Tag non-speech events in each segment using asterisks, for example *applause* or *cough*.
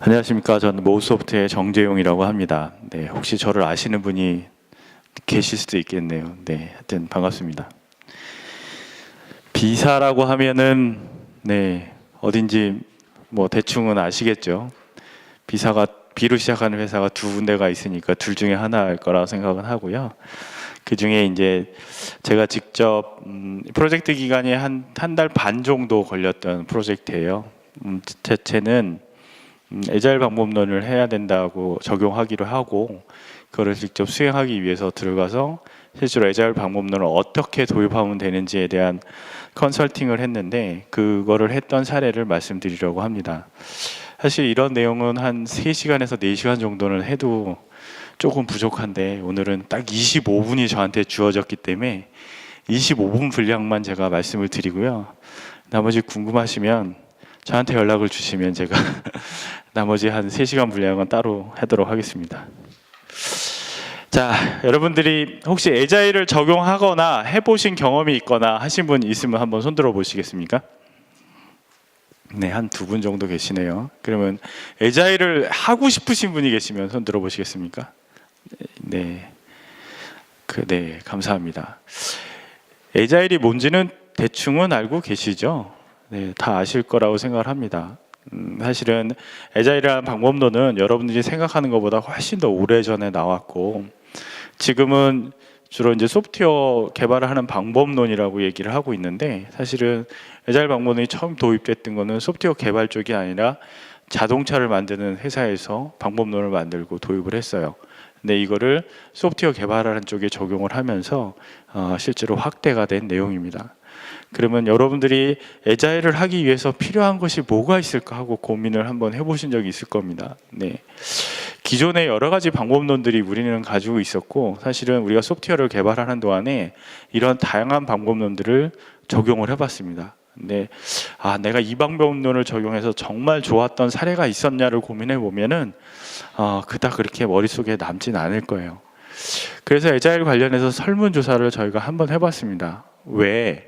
안녕하십니까. 저는 모우소프트의 정재용이라고 합니다. 네, 혹시 저를 아시는 분이 계실 수도 있겠네요. 네, 하여튼 반갑습니다. 비사라고 하면은 네 어딘지 뭐 대충은 아시겠죠. 비사가 B로 시작하는 회사가 두 군데가 있으니까 둘 중에 하나일 거라고 생각은 하고요. 그 중에 이제 제가 직접 음, 프로젝트 기간이 한 한 달 반 정도 걸렸던 프로젝트예요. 음, 자체는 음, 에자일 방법론을 해야 된다고 적용하기로 하고 그거를 직접 수행하기 위해서 들어가서 실제로 에자일 방법론을 어떻게 도입하면 되는지에 대한 컨설팅을 했는데 그거를 했던 사례를 말씀드리려고 합니다. 사실 이런 내용은 한 3시간에서 4시간 정도는 해도 조금 부족한데 오늘은 딱 25분이 저한테 주어졌기 때문에 25분 분량만 제가 말씀을 드리고요. 나머지 궁금하시면 저한테 연락을 주시면 제가 *laughs* 나머지 한 3시간 분량은 따로 하도록 하겠습니다. 자, 여러분들이 혹시 에자일을 적용하거나 해보신 경험이 있거나 하신 분 있으면 한번 손들어 보시겠습니까? 네, 한 두 분 정도 계시네요. 그러면 에자일을 하고 싶으신 분이 계시면 손 들어 보시겠습니까? 네. 그, 네, 감사합니다. 에자일이 뭔지는 대충은 알고 계시죠? 네, 다 아실 거라고 생각을 합니다. 음, 사실은 에자일이라는 방법론은 여러분들이 생각하는 것보다 훨씬 더 오래 전에 나왔고 지금은 주로 이제 소프트웨어 개발을 하는 방법론이라고 얘기를 하고 있는데 사실은 에자일 방법론이 처음 도입됐던 거는 소프트웨어 개발 쪽이 아니라 자동차를 만드는 회사에서 방법론을 만들고 도입을 했어요. 근데 이거를 소프트웨어 개발하는 쪽에 적용을 하면서 어, 실제로 확대가 된 내용입니다. 그러면 여러분들이 에자일을 하기 위해서 필요한 것이 뭐가 있을까 하고 고민을 한번 해보신 적이 있을 겁니다. 네. 기존의 여러 가지 방법론들이 우리는 가지고 있었고 사실은 우리가 소프트웨어를 개발하는 동안에 이런 다양한 방법론들을 적용을 해봤습니다. 근데 아 내가 이 방법론을 적용해서 정말 좋았던 사례가 있었냐를 고민해 보면은 어, 그닥 그렇게 머릿속에 남진 않을 거예요. 그래서 에자일 관련해서 설문조사를 저희가 한번 해봤습니다. 왜?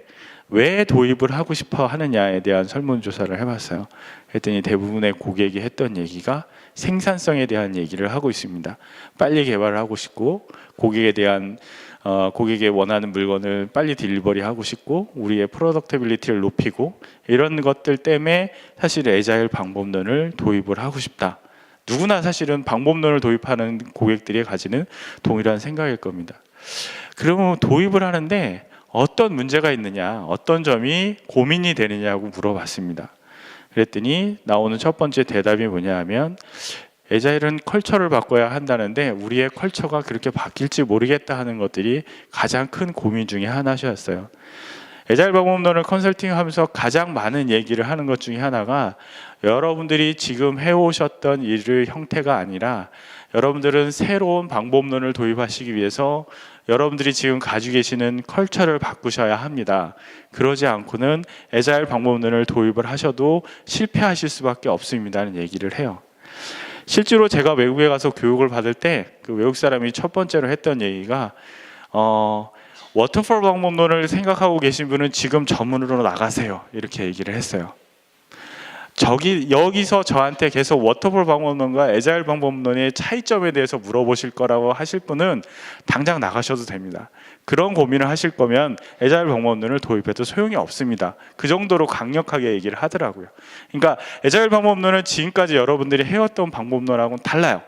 왜 도입을 하고 싶어 하느냐에 대한 설문조사를 해봤어요. 했더니 대부분의 고객이 했던 얘기가 생산성에 대한 얘기를 하고 있습니다. 빨리 개발을 하고 싶고 고객에 대한 어, 고객이 원하는 물건을 빨리 딜리버리 하고 싶고 우리의 프로덕터빌리티를 높이고 이런 것들 때문에 사실 에자일 방법론을 도입을 하고 싶다. 누구나 사실은 방법론을 도입하는 고객들이 가지는 동일한 생각일 겁니다. 그러면 도입을 하는데 어떤 문제가 있느냐, 어떤 점이 고민이 되느냐고 물어봤습니다. 그랬더니 나오는 첫 번째 대답이 뭐냐 하면 에자일은 컬처를 바꿔야 한다는데 우리의 컬처가 그렇게 바뀔지 모르겠다 하는 것들이 가장 큰 고민 중에 하나셨어요. 에자일 방법론을 컨설팅하면서 가장 많은 얘기를 하는 것 중에 하나가 여러분들이 지금 해오셨던 일의 형태가 아니라 여러분들은 새로운 방법론을 도입하시기 위해서 여러분들이 지금 가지고 계시는 컬처를 바꾸셔야 합니다. 그러지 않고는 에자일 방법론을 도입을 하셔도 실패하실 수밖에 없습니다는 얘기를 해요. 실제로 제가 외국에 가서 교육을 받을 때 그 외국 사람이 첫 번째로 했던 얘기가 어, 워터폴 방법론을 생각하고 계신 분은 지금 전문으로 나가세요. 이렇게 얘기를 했어요. 저기 여기서 저한테 계속 워터폴 방법론과 에자일 방법론의 차이점에 대해서 물어보실 거라고 하실 분은 당장 나가셔도 됩니다. 그런 고민을 하실 거면 에자일 방법론을 도입해도 소용이 없습니다. 그 정도로 강력하게 얘기를 하더라고요. 그러니까 에자일 방법론은 지금까지 여러분들이 해왔던 방법론하고는 달라요.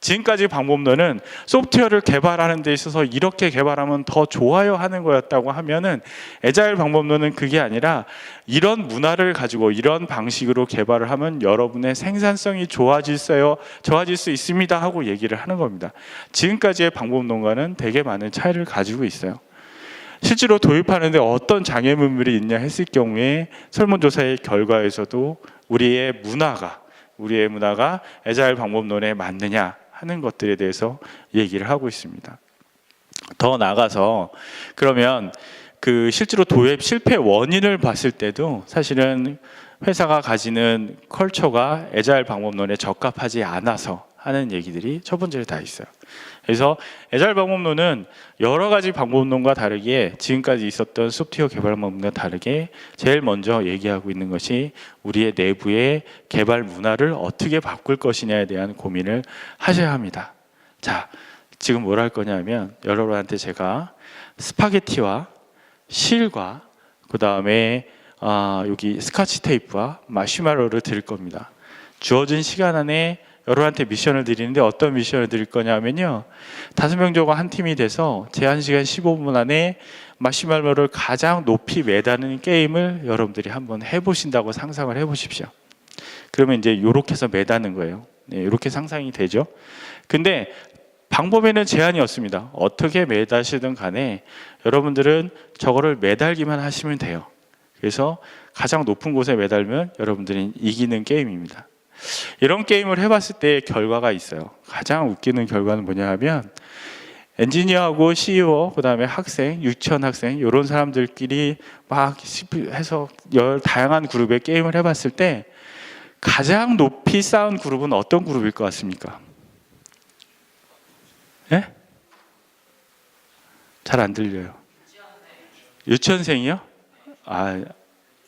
지금까지 방법론은 소프트웨어를 개발하는 데 있어서 이렇게 개발하면 더 좋아요 하는 거였다고 하면은 에자일 방법론은 그게 아니라 이런 문화를 가지고 이런 방식으로 개발을 하면 여러분의 생산성이 좋아질어요 좋아질 수 있습니다 하고 얘기를 하는 겁니다. 지금까지의 방법론과는 되게 많은 차이를 가지고 있어요. 실제로 도입하는데 어떤 장애물이 있냐 했을 경우에 설문조사의 결과에서도 우리의 문화가 우리의 문화가 에자일 방법론에 맞느냐 하는 것들에 대해서 얘기를 하고 있습니다. 더 나가서 그러면 그 실제로 도입 실패 원인을 봤을 때도 사실은 회사가 가지는 컬처가 에자일 방법론에 적합하지 않아서 하는 얘기들이 첫 번째로 다 있어요. 그래서 에자일 방법론은 여러 가지 방법론과 다르게 지금까지 있었던 소프트웨어 개발 방법론과 다르게 제일 먼저 얘기하고 있는 것이 우리의 내부의 개발 문화를 어떻게 바꿀 것이냐에 대한 고민을 하셔야 합니다. 자, 지금 뭘 할 거냐면 여러분한테 제가 스파게티와 실과 그 다음에 아, 여기 스카치 테이프와 마시멜로를 드릴 겁니다. 주어진 시간 안에 여러분한테 미션을 드리는데 어떤 미션을 드릴 거냐면요. 다섯 명 정도 한 팀이 돼서 제한 시간 15분 안에 마시멜로를 가장 높이 매다는 게임을 여러분들이 한번 해보신다고 상상을 해보십시오. 그러면 이제 이렇게 해서 매다는 거예요. 네, 이렇게 상상이 되죠. 근데 방법에는 제한이 없습니다. 어떻게 매다시든 간에 여러분들은 저거를 매달기만 하시면 돼요. 그래서 가장 높은 곳에 매달면 여러분들이 이기는 게임입니다. 이런 게임을 해봤을 때 결과가 있어요. 가장 웃기는 결과는 뭐냐 하면 엔지니어하고 CEO, 그 다음에 학생, 유치원 학생 이런 사람들끼리 막 해서 열 다양한 그룹의 게임을 해봤을 때 가장 높이 쌓은 그룹은 어떤 그룹일 것 같습니까? 예? 잘안 들려요. 유치원생이요? 아,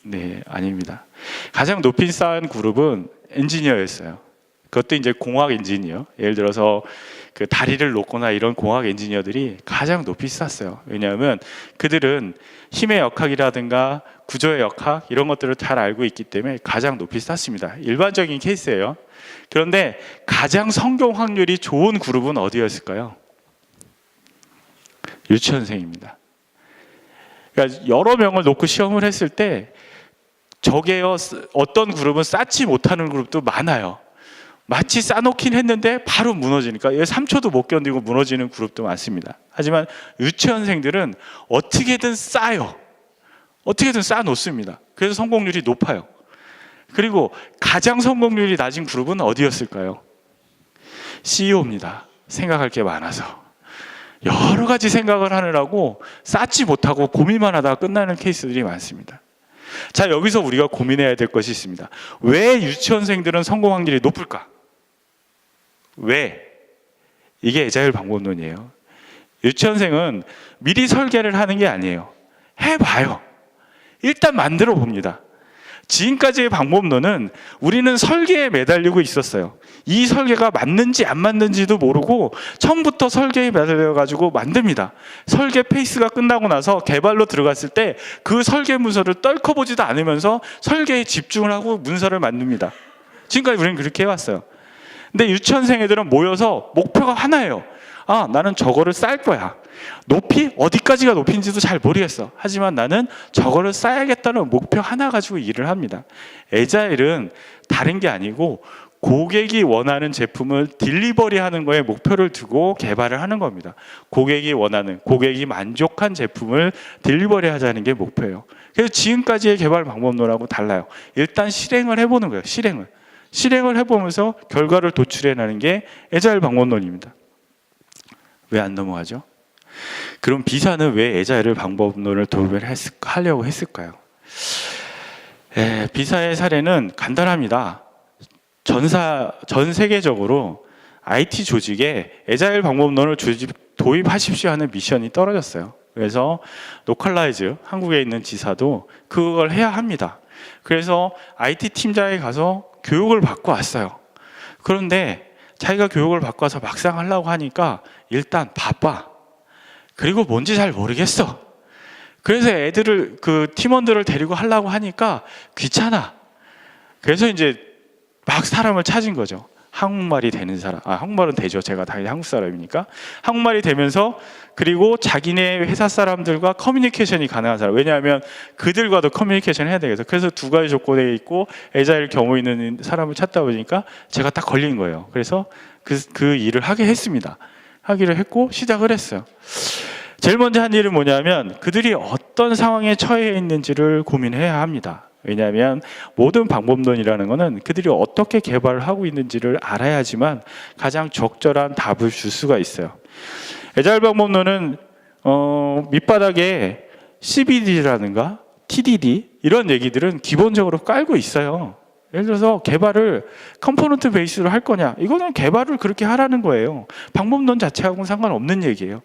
네, 아닙니다. 가장 높이 쌓은 그룹은 엔지니어였어요. 그것도 이제 공학 엔지니어. 예를 들어서 그 다리를 놓거나 이런 공학 엔지니어들이 가장 높이 쌌어요. 왜냐하면 그들은 힘의 역학이라든가 구조의 역학 이런 것들을 잘 알고 있기 때문에 가장 높이 쌌습니다. 일반적인 케이스예요. 그런데 가장 성공 확률이 좋은 그룹은 어디였을까요? 유치원생입니다. 그러니까 여러 명을 놓고 시험을 했을 때 저게요 어떤 그룹은 쌓지 못하는 그룹도 많아요. 마치 쌓놓긴 했는데 바로 무너지니까 3초도 못 견디고 무너지는 그룹도 많습니다. 하지만 유치원생들은 어떻게든 쌓아요. 어떻게든 쌓아 놓습니다. 그래서 성공률이 높아요. 그리고 가장 성공률이 낮은 그룹은 어디였을까요? CEO입니다. 생각할 게 많아서. 여러 가지 생각을 하느라고 쌓지 못하고 고민만 하다가 끝나는 케이스들이 많습니다. 자, 여기서 우리가 고민해야 될 것이 있습니다. 왜 유치원생들은 성공 확률이 높을까? 왜? 이게 에자일 방법론이에요. 유치원생은 미리 설계를 하는 게 아니에요. 해봐요. 일단 만들어 봅니다. 지금까지의 방법론은 우리는 설계에 매달리고 있었어요. 이 설계가 맞는지 안 맞는지도 모르고 처음부터 설계에 매달려 가지고 만듭니다. 설계 페이스가 끝나고 나서 개발로 들어갔을 때 그 설계 문서를 떨커보지도 않으면서 설계에 집중을 하고 문서를 만듭니다. 지금까지 우리는 그렇게 해왔어요. 근데 유치원생 애들은 모여서 목표가 하나예요. 아, 나는 저거를 쌓을 거야. 높이 어디까지가 높인지도 잘 모르겠어. 하지만 나는 저거를 쌓아야겠다는 목표 하나 가지고 일을 합니다. 에자일은 다른 게 아니고 고객이 원하는 제품을 딜리버리 하는 거에 목표를 두고 개발을 하는 겁니다. 고객이 원하는, 고객이 만족한 제품을 딜리버리 하자는 게 목표예요. 그래서 지금까지의 개발 방법론하고 달라요. 일단 실행을 해보는 거예요. 실행을. 실행을 해보면서 결과를 도출해내는 게 에자일 방법론입니다. 왜 안 넘어가죠? 그럼 비사는 왜 에자일을 방법론을 도입을 했을, 하려고 했을까요? 에, 비사의 사례는 간단합니다. 전사 전 세계적으로 IT 조직에 에자일 방법론을 조직, 도입하십시오 하는 미션이 떨어졌어요. 그래서 로컬라이즈 한국에 있는 지사도 그걸 해야 합니다. 그래서 IT 팀장에 가서 교육을 받고 왔어요. 그런데 자기가 교육을 받고 와서 막상 하려고 하니까 일단 바빠. 그리고 뭔지 잘 모르겠어. 그래서 애들을 그 팀원들을 데리고 하려고 하니까 귀찮아. 그래서 이제 막 사람을 찾은 거죠. 한국말이 되는 사람. 아, 한국말은 되죠. 제가 당연히 한국 사람이니까. 한국말이 되면서 그리고 자기네 회사 사람들과 커뮤니케이션이 가능한 사람. 왜냐하면 그들과도 커뮤니케이션 해야 되겠어. 그래서 두 가지 조건에 있고 애자일 경우 있는 사람을 찾다 보니까 제가 딱 걸린 거예요. 그래서 그, 그 일을 하게 했습니다. 하기를 했고 시작을 했어요. 제일 먼저 한 일은 뭐냐면 그들이 어떤 상황에 처해 있는지를 고민해야 합니다. 왜냐하면 모든 방법론이라는 것은 그들이 어떻게 개발을 하고 있는지를 알아야지만 가장 적절한 답을 줄 수가 있어요. 에자일 방법론은 어, 밑바닥에 CBD라든가 TDD 이런 얘기들은 기본적으로 깔고 있어요. 예를 들어서 개발을 컴포넌트 베이스로 할 거냐? 이거는 개발을 그렇게 하라는 거예요. 방법론 자체하고는 상관없는 얘기예요.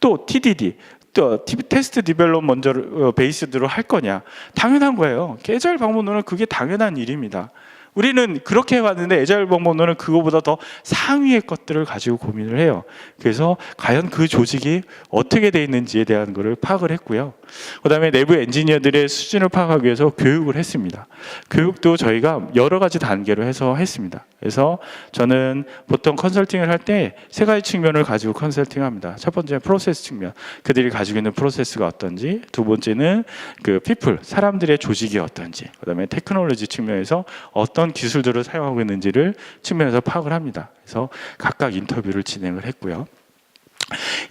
또 TDD, 또 티- 테스트 디벨롭 먼저 어, 베이스대로 할 거냐? 당연한 거예요. 에자일 방법론은 그게 당연한 일입니다. 우리는 그렇게 해왔는데 에자일 방법론은 그거보다 더 상위의 것들을 가지고 고민을 해요. 그래서 과연 그 조직이 어떻게 돼 있는지에 대한 것을 파악을 했고요. 그다음에 내부 엔지니어들의 수준을 파악하기 위해서 교육을 했습니다. 교육도 저희가 여러 가지 단계로 해서 했습니다. 그래서 저는 보통 컨설팅을 할 때 세 가지 측면을 가지고 컨설팅합니다. 첫 번째 프로세스 측면, 그들이 가지고 있는 프로세스가 어떤지, 두 번째는 그 people 사람들의 조직이 어떤지, 그다음에 테크놀로지 측면에서 어떤 기술들을 사용하고 있는지를 측면에서 파악을 합니다. 그래서 각각 인터뷰를 진행을 했고요.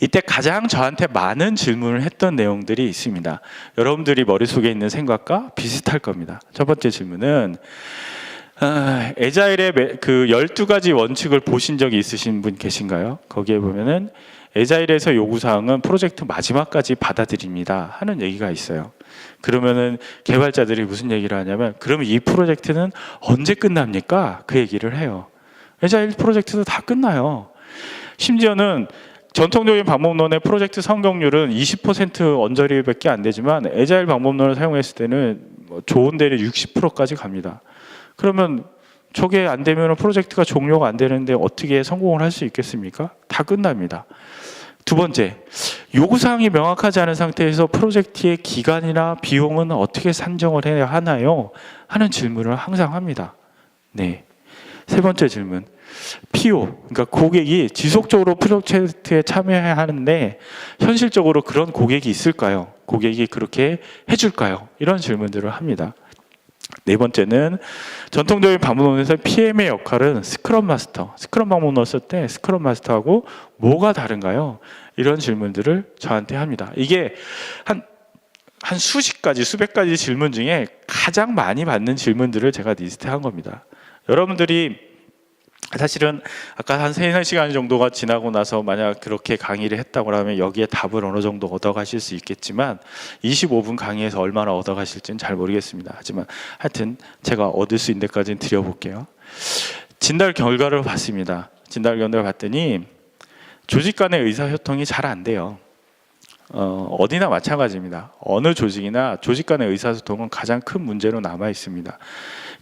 이때 가장 저한테 많은 질문을 했던 내용들이 있습니다. 여러분들이 머릿속에 있는 생각과 비슷할 겁니다. 첫 번째 질문은 아, 에자일의 매- 그 12가지 원칙을 보신 적이 있으신 분 계신가요? 거기에 보면은 에자일에서 요구사항은 프로젝트 마지막까지 받아들입니다 하는 얘기가 있어요. 그러면은 개발자들이 무슨 얘기를 하냐면 그러면 이 프로젝트는 언제 끝납니까? 그 얘기를 해요. 에자일 프로젝트도 다 끝나요. 심지어는 전통적인 방법론의 프로젝트 성공률은 20% 언저리밖에 안 되지만 에자일 방법론을 사용했을 때는 뭐 좋은 데는 60%까지 갑니다. 그러면 저게 안 되면 프로젝트가 종료가 안 되는데 어떻게 성공을 할 수 있겠습니까? 다 끝납니다. 두 번째, 요구사항이 명확하지 않은 상태에서 프로젝트의 기간이나 비용은 어떻게 산정을 해야 하나요? 하는 질문을 항상 합니다. 네. 세 번째 질문. PO, 그러니까 고객이 지속적으로 프로젝트에 참여해야 하는데 현실적으로 그런 고객이 있을까요? 고객이 그렇게 해줄까요? 이런 질문들을 합니다. 네 번째는 전통적인 방문론에서 PM의 역할은 스크럼 마스터, 스크럼 방문론 쓸 때 스크럼 마스터하고 뭐가 다른가요? 이런 질문들을 저한테 합니다. 이게 한, 한 수십 가지, 수백 가지 질문 중에 가장 많이 받는 질문들을 제가 리스트한 겁니다. 여러분들이 사실은 아까 한 세네 시간 정도가 지나고 나서 만약 그렇게 강의를 했다고 하면 여기에 답을 어느 정도 얻어가실 수 있겠지만 25분 강의에서 얼마나 얻어가실지는 잘 모르겠습니다. 하지만 하여튼 제가 얻을 수 있는 데까지는 드려볼게요. 진단 결과를 봤습니다. 진단 결과를 봤더니 조직 간의 의사소통이 잘 안 돼요. 어, 어디나 마찬가지입니다. 어느 조직이나 조직 간의 의사소통은 가장 큰 문제로 남아 있습니다.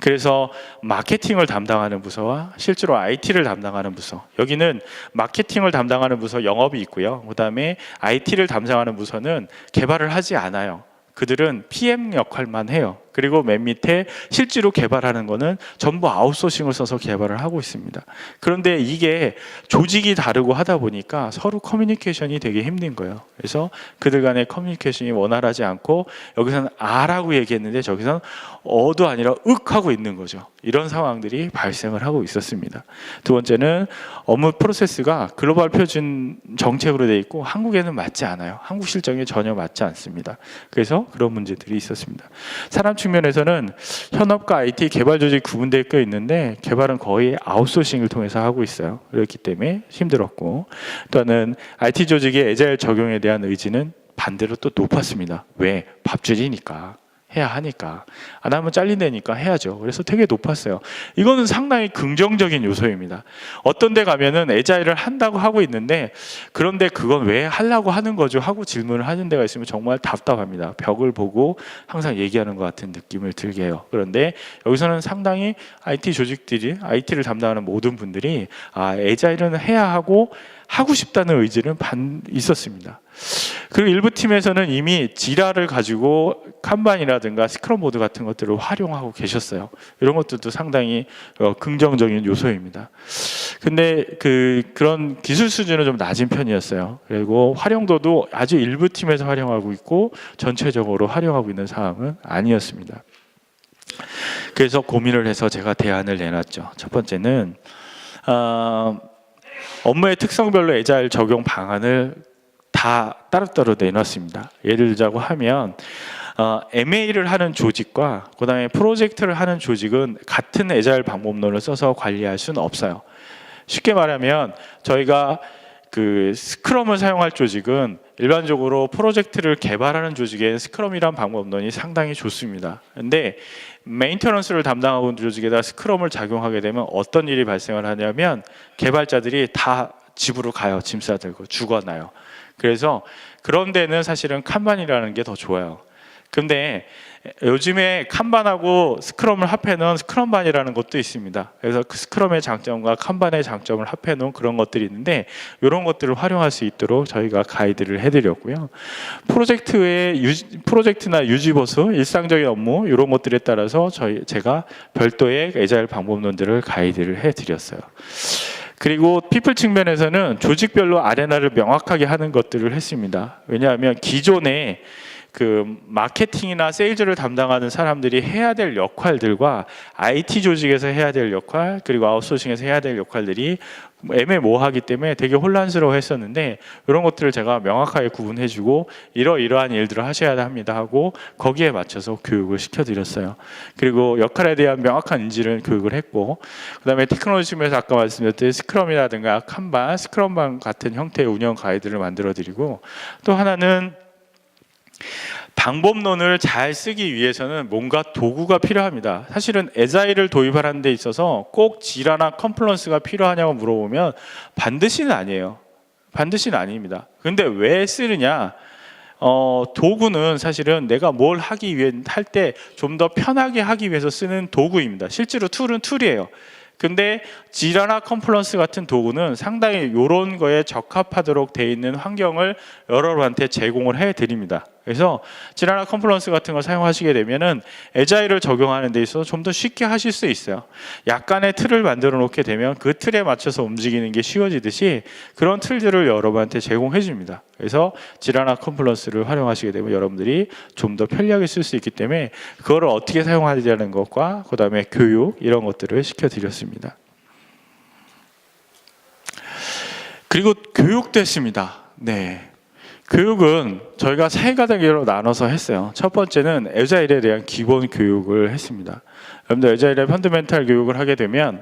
그래서 마케팅을 담당하는 부서와 실제로 IT를 담당하는 부서 여기는 마케팅을 담당하는 부서 영업이 있고요. 그다음에 IT를 담당하는 부서는 개발을 하지 않아요. 그들은 PM 역할만 해요. 그리고 맨 밑에 실제로 개발하는 거는 전부 아웃소싱을 써서 개발을 하고 있습니다. 그런데 이게 조직이 다르고 하다 보니까 서로 커뮤니케이션이 되게 힘든 거예요. 그래서 그들 간의 커뮤니케이션이 원활하지 않고 여기서는 아라고 얘기했는데 저기서는 어도 아니라 윽 하고 있는 거죠. 이런 상황들이 발생을 하고 있었습니다. 두 번째는 업무 프로세스가 글로벌 표준 정책으로 돼 있고 한국에는 맞지 않아요. 한국 실정에 전혀 맞지 않습니다. 그래서 그런 문제들이 있었습니다. 사람 측면에서는 현업과 IT 개발 조직 구분되어 있는데 개발은 거의 아웃소싱을 통해서 하고 있어요. 그렇기 때문에 힘들었고 또는 IT 조직의 에자일 적용에 대한 의지는 반대로 또 높았습니다. 왜? 밥줄이니까. 해야 하니까 안 하면 잘린다니까 해야죠. 그래서 되게 높았어요. 이거는 상당히 긍정적인 요소입니다. 어떤 데 가면은 에자일을 한다고 하고 있는데 그런데 그건 왜 하려고 하는 거죠? 하고 질문을 하는 데가 있으면 정말 답답합니다. 벽을 보고 항상 얘기하는 것 같은 느낌을 들게 해요. 그런데 여기서는 상당히 IT 조직들이 IT를 담당하는 모든 분들이 아 에자일은 해야 하고 하고 싶다는 의지는 반 있었습니다. 그리고 일부 팀에서는 이미 지라를 가지고 칸반이라든가 스크럼 보드 같은 것들을 활용하고 계셨어요. 이런 것들도 상당히 어, 긍정적인 요소입니다. 근데 그 그런 기술 수준은 좀 낮은 편이었어요. 그리고 활용도도 아주 일부 팀에서 활용하고 있고 전체적으로 활용하고 있는 상황은 아니었습니다. 그래서 고민을 해서 제가 대안을 내놨죠. 첫 번째는 어, 업무의 특성별로 에자일 적용 방안을 다 따로따로 내놨습니다. 예를 들자고 하면 어, MA를 하는 조직과 그다음에 프로젝트를 하는 조직은 같은 에자일 방법론을 써서 관리할 수는 없어요. 쉽게 말하면 저희가 그 스크럼을 사용할 조직은 일반적으로 프로젝트를 개발하는 조직에 스크럼이란 방법론이 상당히 좋습니다. 근데 메인터넌스를 담당하고 있는 조직에다 스크럼을 작용하게 되면 어떤 일이 발생을 하냐면 개발자들이 다 집으로 가요. 짐 싸들고 죽어나요. 그래서 그런 데는 사실은 칸반이라는 게 더 좋아요. 근데 요즘에 칸반하고 스크럼을 합해놓은 스크럼반이라는 것도 있습니다. 그래서 그 스크럼의 장점과 칸반의 장점을 합해놓은 그런 것들이 있는데 이런 것들을 활용할 수 있도록 저희가 가이드를 해드렸고요. 프로젝트의 유지, 프로젝트나 유지보수, 일상적인 업무 이런 것들에 따라서 저희 제가 별도의 에자일 방법론들을 가이드를 해드렸어요. 그리고 피플 측면에서는 조직별로 아레나를 명확하게 하는 것들을 했습니다. 왜냐하면 기존에 그 마케팅이나 세일즈를 담당하는 사람들이 해야 될 역할들과 IT 조직에서 해야 될 역할 그리고 아웃소싱에서 해야 될 역할들이 애매모호하기 때문에 되게 혼란스러워 했었는데 이런 것들을 제가 명확하게 구분해 주고 이러이러한 일들을 하셔야 합니다 하고 거기에 맞춰서 교육을 시켜 드렸어요. 그리고 역할에 대한 명확한 인지를 교육을 했고 그다음에 테크놀로지 측면에서 아까 말씀드렸듯이 스크럼이라든가 칸반, 스크럼반 같은 형태의 운영 가이드를 만들어 드리고 또 하나는 방법론을 잘 쓰기 위해서는 뭔가 도구가 필요합니다. 사실은 에자일을 도입하는 데 있어서 꼭 지라나 컴플런스가 필요하냐고 물어보면 반드시는 아니에요. 반드시는 아닙니다. 근데 왜 쓰느냐? 어, 도구는 사실은 내가 뭘 하기 위해 할 때 좀 더 편하게 하기 위해서 쓰는 도구입니다. 실제로 툴은 툴이에요. 근데 지라나 컴플런스 같은 도구는 상당히 이런 거에 적합하도록 돼 있는 환경을 여러분한테 제공을 해 드립니다. 그래서 지라나 컴플런스 같은 걸 사용하시게 되면은 에자일을 적용하는 데 있어서 좀 더 쉽게 하실 수 있어요. 약간의 틀을 만들어 놓게 되면 그 틀에 맞춰서 움직이는 게 쉬워지듯이 그런 틀들을 여러분한테 제공해 줍니다. 그래서 지라나 컴플런스를 활용하시게 되면 여러분들이 좀 더 편리하게 쓸 수 있기 때문에 그거를 어떻게 사용하자는 것과 그다음에 교육 이런 것들을 시켜 드렸습니다. 그리고 교육도 했습니다. 네. 교육은 저희가 세 가지로 나눠서 했어요. 첫 번째는 에자일에 대한 기본 교육을 했습니다. 여러분들 에자일의 펀드멘탈 교육을 하게 되면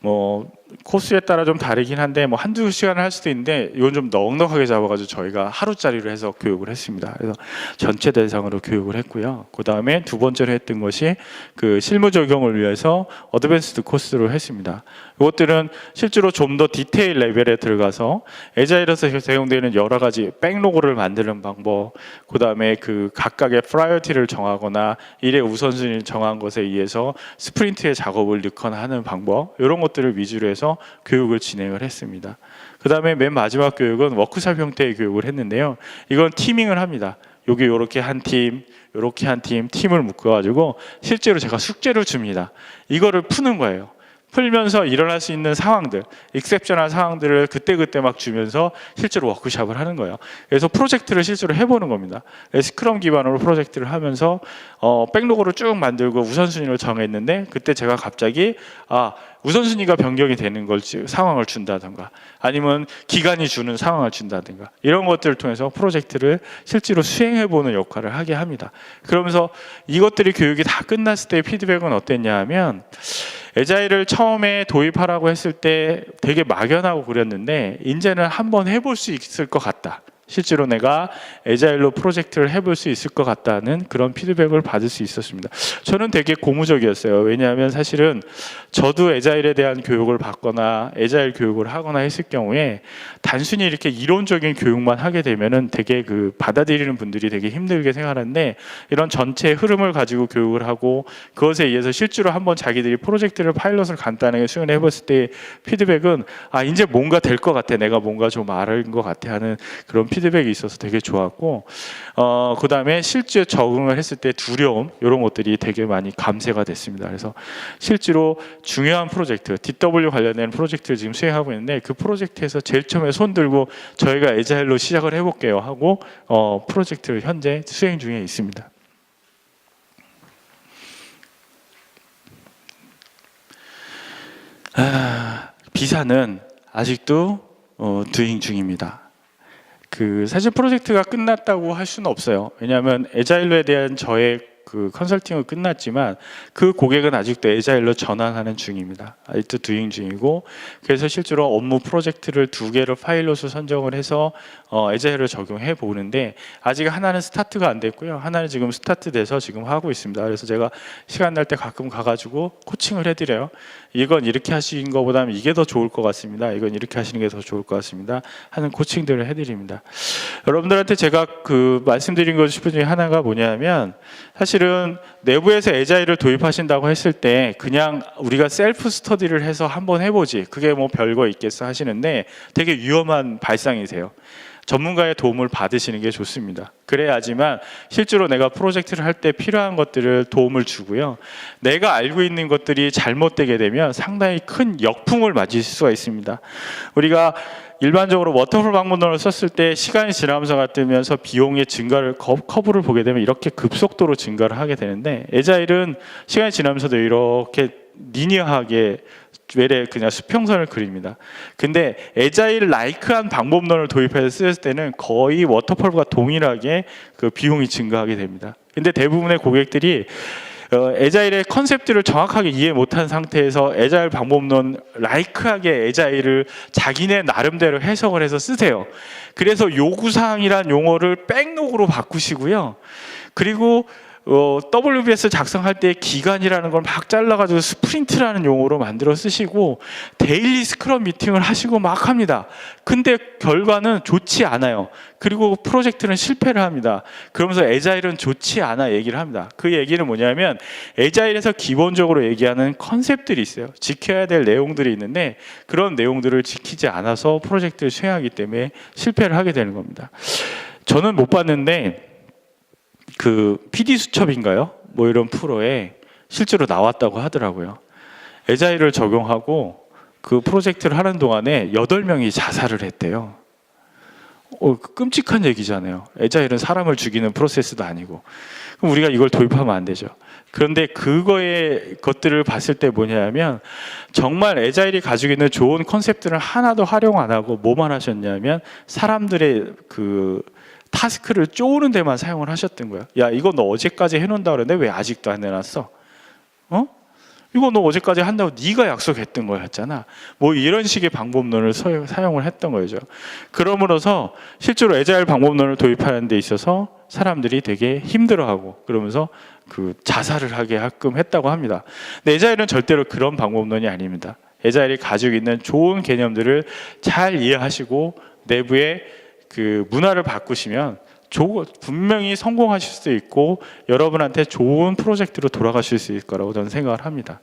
뭐 코스에 따라 좀 다르긴 한데 뭐 한두 시간을 할 수도 있는데 이건 좀 넉넉하게 잡아가지고 저희가 하루짜리로 해서 교육을 했습니다. 그래서 전체 대상으로 교육을 했고요. 그 다음에 두 번째로 했던 것이 그 실무 적용을 위해서 어드밴스드 코스로 했습니다. 이것들은 실제로 좀 더 디테일 레벨에 들어가서 에자일에서 사용되는 여러 가지 백로그를 만드는 방법, 그 다음에 그 각각의 프라이어티를 정하거나 일의 우선순위를 정한 것에 의해서 스프린트의 작업을 넣거나 하는 방법 이런 것들을 위주로 해서 교육을 진행을 했습니다. 그 다음에 맨 마지막 교육은 워크샵 형태의 교육을 했는데요. 이건 티밍을 합니다. 여기 이렇게 한 팀, 이렇게 한 팀, 팀을 묶어가지고 실제로 제가 숙제를 줍니다. 이거를 푸는 거예요. 풀면서 일어날 수 있는 상황들, 익셉션한 상황들을 그때그때 막 주면서 실제로 워크샵을 하는 거예요. 그래서 프로젝트를 실제로 해보는 겁니다. 스크럼 기반으로 프로젝트를 하면서 어, 백로그를 쭉 만들고 우선순위를 정했는데 그때 제가 갑자기 아 우선순위가 변경이 되는 걸 상황을 준다든가 아니면 기간이 주는 상황을 준다든가 이런 것들을 통해서 프로젝트를 실제로 수행해보는 역할을 하게 합니다. 그러면서 이것들이 교육이 다 끝났을 때 피드백은 어땠냐 하면 에자일을 처음에 도입하라고 했을 때 되게 막연하고 그랬는데 이제는 한번 해볼 수 있을 것 같다. 실제로 내가 에자일로 프로젝트를 해볼 수 있을 것 같다는 그런 피드백을 받을 수 있었습니다. 저는 되게 고무적이었어요. 왜냐하면 사실은 저도 에자일에 대한 교육을 받거나 에자일 교육을 하거나 했을 경우에 단순히 이렇게 이론적인 교육만 하게 되면은 되게 그 받아들이는 분들이 되게 힘들게 생각하는데 이런 전체 흐름을 가지고 교육을 하고 그것에 의해서 실제로 한번 자기들이 프로젝트를 파일럿을 간단하게 수행해 봤을 때 피드백은 아 이제 뭔가 될 것 같아 내가 뭔가 좀 알은 것 같아 하는 그런 피드백이 있어서 되게 좋았고 어, 그 다음에 실제 적응을 했을 때 두려움 이런 것들이 되게 많이 감쇄가 됐습니다. 그래서 실제로 중요한 프로젝트 DW 관련된 프로젝트를 지금 수행하고 있는데 그 프로젝트에서 제일 처음에 손 들고 저희가 에자일로 시작을 해볼게요 하고 어, 프로젝트를 현재 수행 중에 있습니다. 아, 비사는 아직도 어, 드행 중입니다. 그 사실 프로젝트가 끝났다고 할 수는 없어요. 왜냐하면 에자일로에 대한 저의 그 컨설팅은 끝났지만 그 고객은 아직도 에자일로 전환하는 중입니다. 아직도 두잉 중이고 그래서 실제로 업무 프로젝트를 두 개를 파일럿을 선정을 해서 어, 에자일을 적용해 보는데 아직 하나는 스타트가 안 됐고요. 하나는 지금 스타트 돼서 지금 하고 있습니다. 그래서 제가 시간 날 때 가끔 가가지고 코칭을 해드려요. 이건 이렇게 하시는 것보다는 이게 더 좋을 것 같습니다. 이건 이렇게 하시는 게 더 좋을 것 같습니다. 하는 코칭들을 해드립니다. 여러분들한테 제가 그 말씀드린 것 싶은 중에 하나가 뭐냐면 사실 은 내부에서 에자일을 도입하신다고 했을 때 그냥 우리가 셀프 스터디를 해서 한번 해보지 그게 뭐 별거 있겠어 하시는데 되게 위험한 발상이세요. 전문가의 도움을 받으시는 게 좋습니다. 그래야지만 실제로 내가 프로젝트를 할 때 필요한 것들을 도움을 주고요. 내가 알고 있는 것들이 잘못되게 되면 상당히 큰 역풍을 맞을 수가 있습니다. 우리가 일반적으로 워터풀 방문론을 썼을 때 시간이 지나면서 같으면서 비용의 증가를 커- 커브를 보게 되면 이렇게 급속도로 증가를 하게 되는데 에자일은 시간이 지나면서도 이렇게 리니어하게 외래 그냥 수평선을 그립니다. 근데 에자일 라이크한 방법론을 도입해서 쓰였을 때는 거의 워터펄과 동일하게 그 비용이 증가하게 됩니다. 근데 대부분의 고객들이 어, 에자일의 컨셉들을 정확하게 이해 못한 상태에서 에자일 방법론 라이크하게 에자일을 자기네 나름대로 해석을 해서 쓰세요. 그래서 요구사항이란 용어를 백록으로 바꾸시고요. 그리고 어, WBS 작성할 때 기간이라는 걸 막 잘라가지고 스프린트라는 용어로 만들어 쓰시고 데일리 스크럼 미팅을 하시고 막 합니다. 근데 결과는 좋지 않아요. 그리고 프로젝트는 실패를 합니다. 그러면서 에자일은 좋지 않아 얘기를 합니다. 그 얘기는 뭐냐면 에자일에서 기본적으로 얘기하는 컨셉들이 있어요. 지켜야 될 내용들이 있는데 그런 내용들을 지키지 않아서 프로젝트를 수행하기 때문에 실패를 하게 되는 겁니다. 저는 못 봤는데 그 PD 수첩인가요? 뭐 이런 프로에 실제로 나왔다고 하더라고요. 에자일을 적용하고 그 프로젝트를 하는 동안에 8명이 자살을 했대요. 어, 끔찍한 얘기잖아요. 에자일은 사람을 죽이는 프로세스도 아니고. 그럼 우리가 이걸 도입하면 안 되죠. 그런데 그거의 것들을 봤을 때 뭐냐면 정말 에자일이 가지고 있는 좋은 컨셉들을 하나도 활용 안 하고 뭐만 하셨냐면 사람들의 그 타스크를 쪼는 데만 사용을 하셨던 거야. 야, 이거 너 어제까지 해놓는다 그러는데 왜 아직도 안 해놨어? 어? 이거 너 어제까지 한다고 네가 약속했던 거였잖아. 뭐 이런 식의 방법론을 서- 사용을 했던 거죠. 그러므로서 실제로 에자일 방법론을 도입하는 데 있어서 사람들이 되게 힘들어하고 그러면서 그 자살을 하게 하끔 했다고 합니다. 근데 에자일은 절대로 그런 방법론이 아닙니다. 에자일이 가지고 있는 좋은 개념들을 잘 이해하시고 내부에 그 문화를 바꾸시면 조- 분명히 성공하실 수 있고 여러분한테 좋은 프로젝트로 돌아가실 수 있을 거라고 저는 생각을 합니다.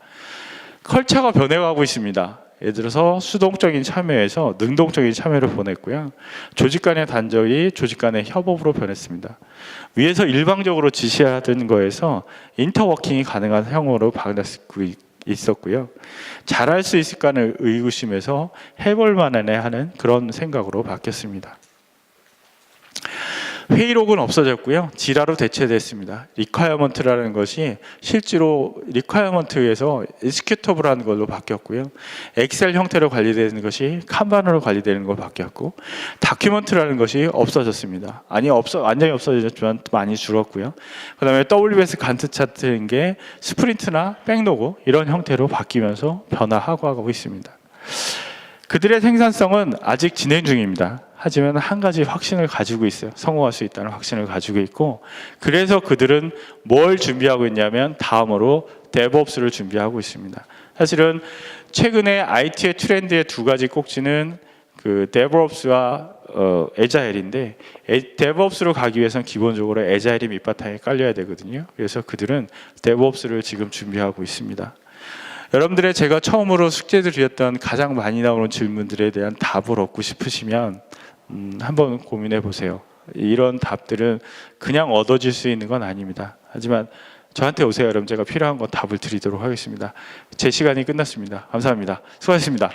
컬처가 변해가고 있습니다. 예를 들어서 수동적인 참여에서 능동적인 참여를 보냈고요. 조직 간의 단절이 조직 간의 협업으로 변했습니다. 위에서 일방적으로 지시하던 거에서 인터워킹이 가능한 형으로 바뀌고 있었고요. 잘할 수 있을까는 의구심에서 해볼 만하네 하는 그런 생각으로 바뀌었습니다. 회의록은 없어졌고요. 지라로 대체됐습니다. 리콰이어먼트라는 것이 실제로 리콰이어먼트에서 executable 걸로 바뀌었고요. 엑셀 형태로 관리되는 것이 칸반으로 관리되는 걸로 바뀌었고 다큐멘트라는 것이 없어졌습니다. 아니 없어 완전히 없어졌지만 많이 줄었고요. 그다음에 WBS 간트 차트인 게 스프린트나 백로고 이런 형태로 바뀌면서 변화하고 하고 있습니다. 그들의 생산성은 아직 진행 중입니다. 하지만 한 가지 확신을 가지고 있어요. 성공할 수 있다는 확신을 가지고 있고, 그래서 그들은 뭘 준비하고 있냐면 다음으로 DevOps를 준비하고 있습니다. 사실은 최근에 IT의 트렌드의 두 가지 꼭지는 그 DevOps와 어, 에자일인데 에, DevOps로 가기 위해서는 기본적으로 에자일이 밑바탕에 깔려야 되거든요. 그래서 그들은 DevOps를 지금 준비하고 있습니다. 여러분들의 제가 처음으로 숙제 드렸던 가장 많이 나오는 질문들에 대한 답을 얻고 싶으시면 음, 한번 고민해 보세요. 이런 답들은 그냥 얻어질 수 있는 건 아닙니다. 하지만 저한테 오세요, 여러분. 제가 필요한 건 답을 드리도록 하겠습니다. 제 시간이 끝났습니다. 감사합니다. 수고하셨습니다.